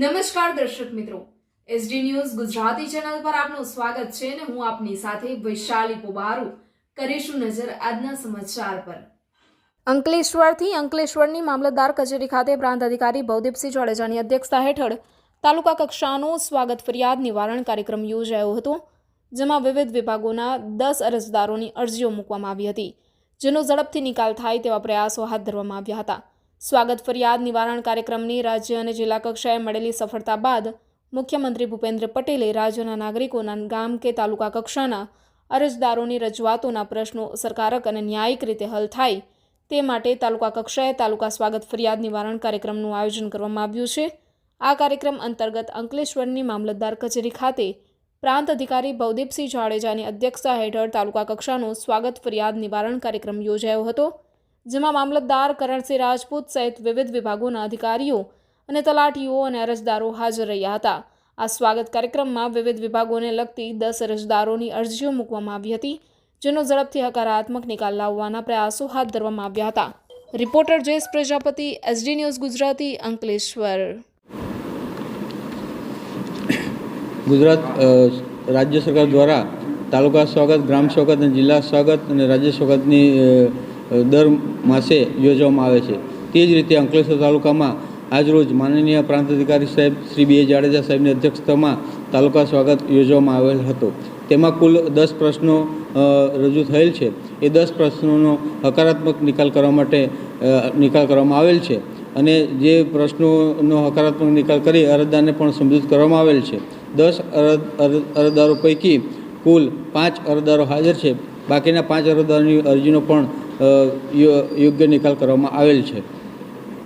નમસ્કાર દર્શક મિત્રો. એસડી ન્યૂઝ ગુજરાતી ચેનલ પર આપનું સ્વાગત છે અને હું આપની સાથે વૈશાલી પોબારુ કરીશું નજર આજના સમાચાર પર. અંકલેશ્વરથી અંકલેશ્વરની મામલતદાર કચેરી ખાતે પ્રાંત અધિકારી ભવદીપસિંહ જાડેજાની અધ્યક્ષતા હેઠળ તાલુકા કક્ષાનો સ્વાગત ફરિયાદ નિવારણ કાર્યક્રમ યોજાયો હતો, જેમાં વિવિધ વિભાગોના દસ અરજદારોની અરજીઓ મૂકવામાં આવી હતી, જેનો ઝડપથી નિકાલ થાય તેવા પ્રયાસો હાથ ધરવામાં આવ્યા હતા. સ્વાગત ફરિયાદ નિવારણ કાર્યક્રમની રાજ્ય અને જિલ્લા કક્ષાએ મળેલી સફળતા બાદ મુખ્યમંત્રી ભૂપેન્દ્ર પટેલે રાજ્યના નાગરિકોના ગામ કે તાલુકા કક્ષાના અરજદારોની રજૂઆતોના પ્રશ્નો અસરકારક અને ન્યાયિક રીતે હલ થાય તે માટે તાલુકા કક્ષાએ તાલુકા સ્વાગત ફરિયાદ નિવારણ કાર્યક્રમનું આયોજન કરવામાં આવ્યું છે. આ કાર્યક્રમ અંતર્ગત અંકલેશ્વરની મામલતદાર કચેરી ખાતે પ્રાંત અધિકારી ભવદીપસિંહ જાડેજાની અધ્યક્ષતા હેઠળ તાલુકા કક્ષાનો સ્વાગત ફરિયાદ નિવારણ કાર્યક્રમ યોજાયો હતો. જેમાં મામલતદાર કરણસિંહ રાજપૂત સહિત વિવિધ વિભાગોના અધિકારીઓ અને તલાટીઓ અને અરજદારો હાજર રહ્યા હતા. આ સ્વાગત કાર્યક્રમમાં વિવિધ વિભાગોને લગતી દસ અરજદારોની અરજીઓ મૂકવામાં આવી હતી, જેનો ઝડપથી હકારાત્મક નિકાલ લાવવાના પ્રયાસો હાથ ધરવામાં આવ્યા હતા. Reporter Jayesh Prajapati, SD news Gujarati, Ankleshwar. Gujarat રાજ્ય સરકાર દ્વારા તાલુકા સ્વાગત, ગ્રામ સ્વાગત અને જિલ્લા સ્વાગત અને રાજ્ય સ્વાગતની દર માસે યોજવામાં આવે છે. તે જ રીતે અંકલેશ્વર તાલુકામાં આજરોજ માનનીય પ્રાંત અધિકારી સાહેબ શ્રી બી એ જાડેજા સાહેબની અધ્યક્ષતામાં તાલુકા સ્વાગત યોજવામાં આવેલ હતો. તેમાં કુલ દસ પ્રશ્નો રજૂ થયેલ છે. એ દસ પ્રશ્નોનો હકારાત્મક નિકાલ કરવા માટે નિકાલ કરવામાં આવેલ છે અને જે પ્રશ્નોનો હકારાત્મક નિકાલ કરી અરજદારને પણ સંબોધિત કરવામાં આવેલ છે. દસ અરજ અરજ- અરજદારો પૈકી કુલ પાંચ અરજદારો હાજર છે. બાકીના પાંચ અરજદારોની અરજીનો પણ યોગ્ય નિકાલ કરવામાં આવેલ છે.